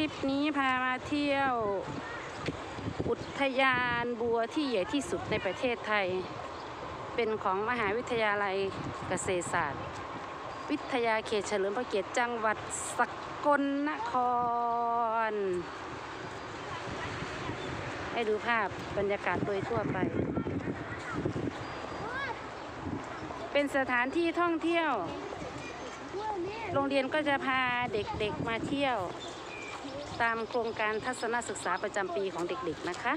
ลิปนี้พามาเที่ยว อุทยานบัวที่ใหญ่ที่สุดในประเทศไทย เป็นของมหาวิทยาลัยเกษตรศาสตร์ วิทยาเขตเฉลิมพระเกียรติจังหวัดสกลนคร ให้ดูภาพบรรยากาศโดยทั่วไป เป็นสถานที่ท่องเที่ยวโรงเรียนก็จะพาเด็กๆมาเที่ยว ตามโครงการทัศนศึกษาประจำปีของเด็กๆนะคะ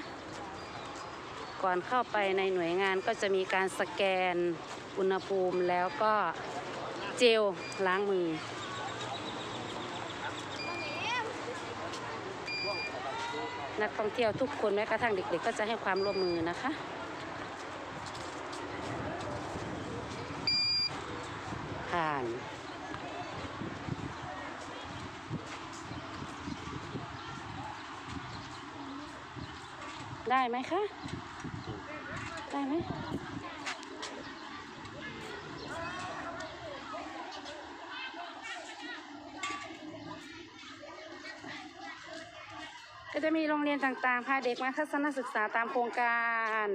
ก่อนเข้าไปในหน่วยงานก็จะมีการสแกนอุณหภูมิแล้วก็เจลล้างมือ นักท่องเที่ยวทุกคนแม้กระทั่งเด็กๆ ก็จะให้ความร่วมมือนะคะผ่าน ได้ไหมคะ ได้ไหมก็จะมีโรงเรียนต่างๆ พาเด็กมาทัศนศึกษาตามโครงการ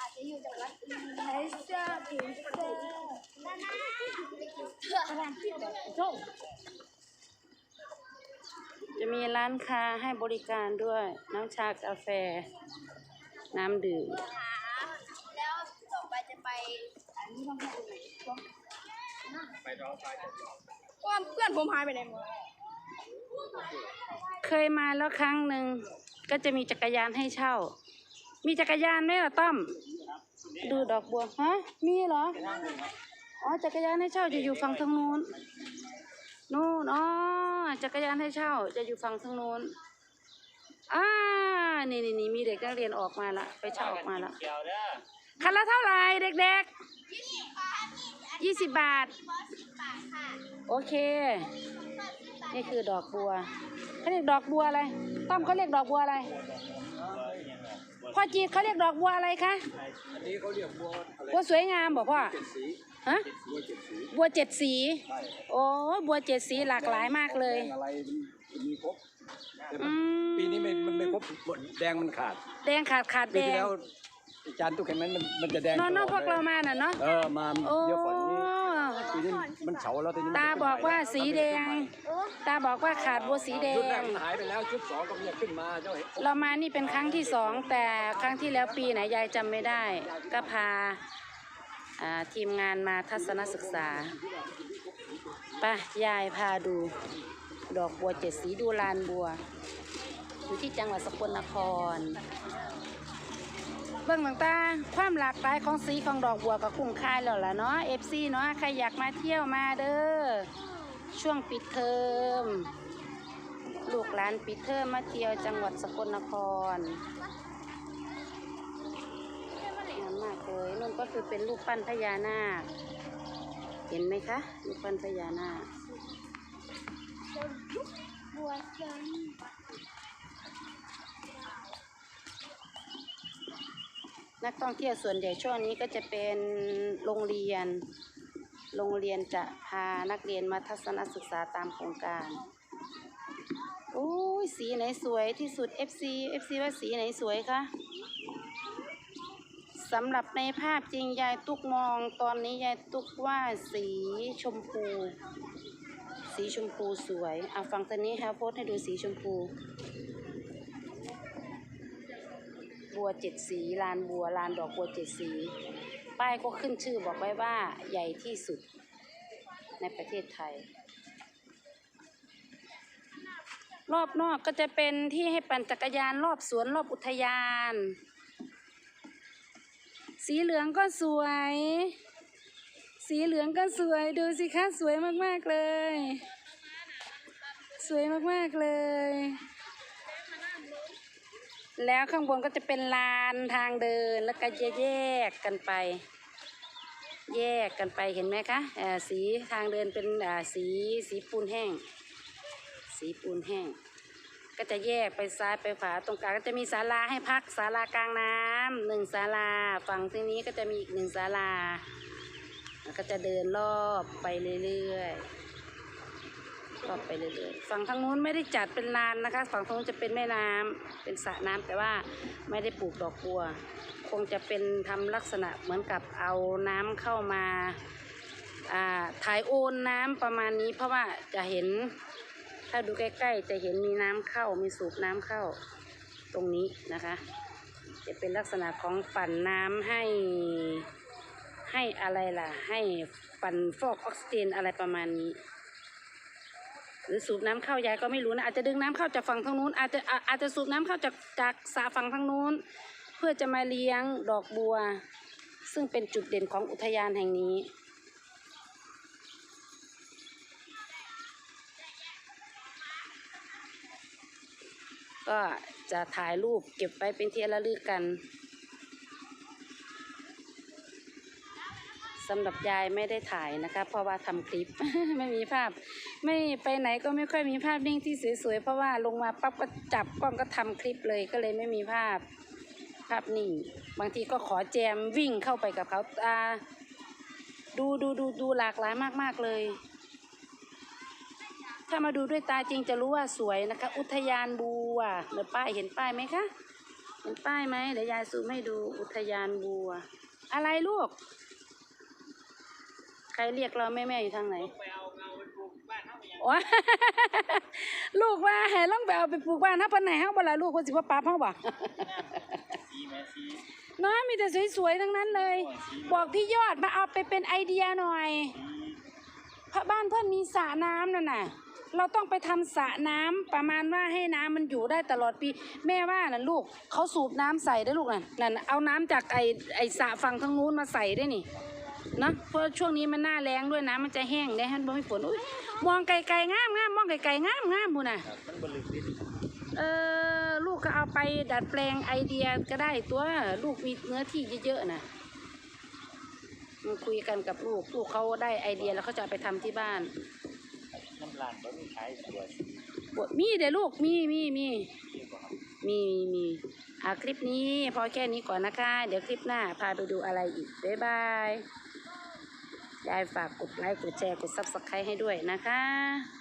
อาจจะอยู่จังหวัดอื่นไทยเสื้อผิวเสื้อนั่นนะกำลังคิดแบบโจ้จะมีร้านค้าให้บริการด้วย น้ำชากาแฟ น้ำดื่ม แล้วต่อไปจะไปอันนี้ต้องไปตรงไหนว่าเพื่อนผมหายไปไหนหมดเคยมาแล้วครั้งหนึ่งก็จะมีจักรยานให้เช่า มีจักรยานไหมล่ะต้อม ดูดอกบัวฮะมีเหรอ อ๋อจักรยานให้เช่าจะอยู่ฝั่งทางนู้น นู่นอ๋อจักรยานให้เช่า จะอยู่ฝั่งทางนู้นอ่านี่นี่นี่มีเด็กนักเรียนออกมาละไปเช่าออกมาละคันละเท่าไหร่เด็กๆยี่สิบบาท โอเค นี่คือดอกบัวเขาเรียกดอกบัวอะไรต้อมเขาเรียกดอกบัวอะไรพ่อจีดเขาเรียกดอกบัวอะไรคะอันนี้เขาเรียกบัวอะไรบัวสวยงามบอกพ่อเจ็ดสี ฮะบัวเจ็ดสีบัวเจ็ดสีใช่โอ้บัวเจ็ดสีหลากหลายมากเลย แดงอะไรมันมีครบแต่อืม ปีนี้ไม่มันไม่ครบหมดแดงมันขาดแดงขาดขาดปีแดที่งแล้วอาจารย์ตุ๊กเห็นไหมมันมันจะแดงนอนนอกตพลวดกลเรามาน่ะเนาะเออมาโอ้ เยอะฝนนี้ปีนี้มันเฉาแล้วทีนี้มันตาบอกว่าสีแดง ตาบอกว่าขาดบัวสีแดชุดแรกง มันหายไปแล้วชุดสองก็ยังขึ้นมาเจ้าเห็นเรามานี่เป็นครั้งที่สองแต่ครั้งที่แล้วปีไหนยายจำไม่ได้ ก็พาอ่า ทีมงานมาทัศนศึกษาไปยายพาดู ดอกบัวเจ็ดสีดูลานบัว อยู่ที่จังหวัดสกลนคร เบิ่งต่างๆความหลากหลายของสีของดอกบัวก็คุ้มค่าแล้วล่ะเนาะเอฟซีเนาะใครอยากมาเที่ยวมาเด้อช่วงปิดเทอมลูกหลานปิดเทอมมาเที่ยวจังหวัดสกลนครงามมาก เลยนั่นก็คือเป็นรูปปั้นพญานาค เห็นไหมคะรูปปั้นพญานาคบัวจันนักท่องเที่ยวส่วนใหญ่ช่วงนี้ก็จะเป็นโรงเรียน โรงเรียนจะพานักเรียนมาทัศนศึกษาตามโครงการ โอ้ยสีไหนสวยที่สุด FC FC ว่าสีไหนสวยคะ สำหรับในภาพจริงยายตุกมองตอนนี้ยายตุกว่าสีชมพู สีชมพูสวยเอาฟังตอนนี้ฮะโพสให้ดูสีชมพู บัวเจ็ดสีลานบัวลานดอกบัวเจ็ดสี ป้ายก็ขึ้นชื่อบอกไว้ว่าใหญ่ที่สุดในประเทศไทย รอบนอกก็จะเป็นที่ให้ปั่นจักรยานรอบสวนรอบอุทยาน สีเหลืองก็สวย สีเหลืองก็สวย ดูสิคะสวยมากๆเลย สวยมากๆเลย แล้วข้างบนก็จะเป็นลานทางเดินแล้วก็จะแยกกันไป แยกกันไปเห็นไหมคะสีทางเดินเป็นสีสีปูนแห้ง สีปูนแห้ง ก็จะแยกไปซ้ายไปขวาตรงกลางก็จะมีศาลาให้พักศาลากลางน้ำหนึ่งศาลาฝั่งที่นี้ก็จะมีอีกหนึ่งศาลาแล้วก็จะเดินรอบไปเรื่อยๆรอบไปเรื่อยๆฝั่งทางนู้นไม่ได้จัดเป็นลานนะคะ ฝั่งทางนู้นจะเป็นแม่น้ำเป็นสระน้ำแต่ว่าไม่ได้ปลูกดอกบัว คงจะเป็นทำลักษณะเหมือนกับเอาน้ำเข้ามาอ่าถ่ายโอนน้ำประมาณนี้เพราะว่าจะเห็น ถ้าดูใกล้ๆจะเห็นมีน้ำเข้ามีสูบน้ำเข้าตรงนี้นะคะ จะเป็นลักษณะของปั่นน้ำให้ให้อะไรล่ะ ให้ปั่นฟอกออกซิเจนอะไรประมาณนี้ หรือสูบน้ำเข้ายายก็ไม่รู้นะอาจจะดึงน้ำเข้าจากฝั่งทางนู้นอาจจะอาจจะสูบน้ำเข้าจากจากสระฝั่งทางนู้น เพื่อจะมาเลี้ยงดอกบัว ซึ่งเป็นจุดเด่นของอุทยานแห่งนี้ ก็จะถ่ายรูปเก็บไว้เป็นที่ระลึกกันสำหรับยายไม่ได้ถ่ายนะคะ เพราะว่าทำคลิปไม่มีภาพ ไม่ไปไหนก็ไม่ค่อยมีภาพนิ่งที่สวยๆเพราะว่าลงมาปั๊บก็จับกล้องก็ทำคลิปเลยก็เลยไม่มีภาพภาพนิ่ง บางทีก็ขอแจมวิ่งเข้าไปกับเขาอ่าดูดูดูดูหลากหลายมากๆเลย ถ้ามาดูด้วยตาจริงจะรู้ว่าสวยนะคะ อุทยานบัวเดี๋ยวป้ายเห็นป้ายไหมคะเห็นป้ายไหมเดี๋ยวยายซูมให้ดูอุทยานบัว อะไรลูก ใครเรียกเราแม่แม่ๆอยู่ทางไหนโอ้ยลูกว่าให้ลองไปเอาไปปลูกบ้านถ้าปันไหนเฮาบ่ล่ะลูกคนสิว่าป้าเฮาบ่สีแม่สีน้อยมีแต่สวยๆทั้งนั้นเลย บอกพี่ยอดมาเอาไปเป็นไอเดียหน่อยเพราะบ้านเพื่อนมีสระน้ำนั่นน่ะ เราต้องไปทำสระน้ำประมาณว่าให้น้ำมันอยู่ได้ตลอดปี แม่ว่าน่ะลูกเขาสูบน้ำใส่ได้ลูกน่ะนั่นน่ะเอาน้ำจากไอไอสระฝั่งทางนู้นมาใส่ได้นี่นะเพราะช่วงนี้มันหน้าแรงด้วยน้ำมันจะแห้งได้ฮันบ่มีฝนอุ้ยมองไกลๆงามงามมองไกลๆงามงามพูน่ะเออลูกก็เอาไปดัดแปลงไอเดียก็ได้ตัวลูกมีเนื้อที่เยอะๆนะมันคุยกันกับลูก ลูกเขาได้ไอเดียแล้วเขาจะไปทำที่บ้าน ร้านบ่มีขายสวยบ่มีเดี๋ยวลูกมีมีมีดีกว่ครับมีมีมีอะคลิปนี้พอแค่นี้ก่อนนะคะ เดี๋ยวคลิปหน้าพาไปดูอะไรอีก บ๊ายบายยายฝากกดไลค์กดแชร์กดซับสไครต์ให้ด้วยนะคะ